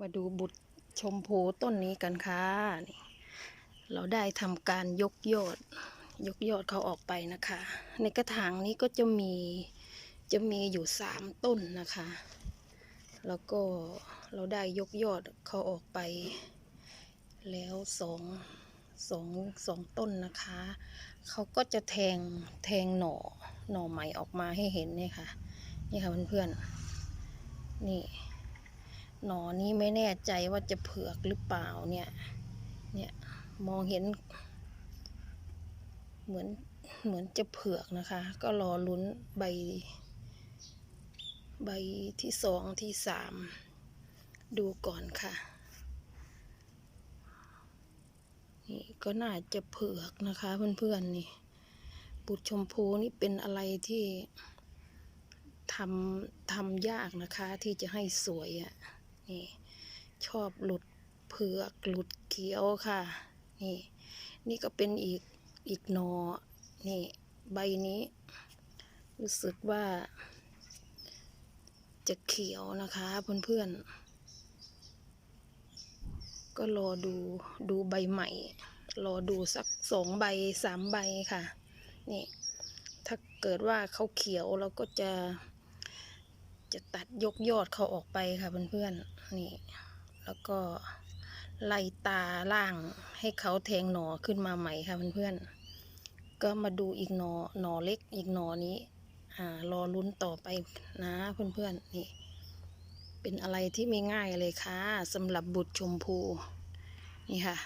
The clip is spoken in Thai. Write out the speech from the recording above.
มาดูบุตรชมพูต้นนี้กันค่ะนี่เราได้ทำการยกยอด ยกยอดเขาออกไปนะคะ ในกระถางนี้ก็จะมีจะมีอยู่สามต้นนะคะ แล้วก็เราได้ยกยอดเขาออกไป แล้วสองสองสองต้นนะคะ เขาก็จะแทงแทงหน่อหน่อใหม่ออกมาให้เห็นเนี่ยค่ะ นี่ค่ะเพื่อนๆ นี่ หนอนี้ไม่แน่ใจว่าจะเผือกหรือเปล่าเนี่ย เนี่ยมองเห็น เหมือนเหมือนจะเผือกนะคะ ก็รอลุ้นใบ ใบที่สองที่สามดูก่อนค่ะ นี่ก็น่าจะเผือกนะคะเพื่อนๆนี่ปุดชมพูนี่เป็นอะไรที่ทำทำยากนะคะที่จะให้สวยอะ่ะ นี่ ชอบหลุดเผือกหลุดเขียวค่ะ นี่ นี่ก็เป็นอีกอีกหนอ นี่ ใบนี้ รู้สึกว่า จะเขียวนะคะเพื่อนๆ ก็รอดูดูใบใหม่ รอดูสักสองใบสามใบค่ะ นี่ ถ้าเกิดว่าเขาเขียวเราก็จะ จะตัดยกยอดเขาออกไปค่ะเพื่อนๆนี่ แล้วก็ไล่ตาล่างให้เขาแทงหนอขึ้นมาใหม่ค่ะเพื่อนๆก็มาดูอีกหนอหนอเล็กอีกหนอนี้อ่ารอลุ้นต่อไปนะเพื่อนๆนี่ เป็นอะไรที่ไม่ง่ายเลยค่ะสำหรับบุตรชมพูนี่ค่ะ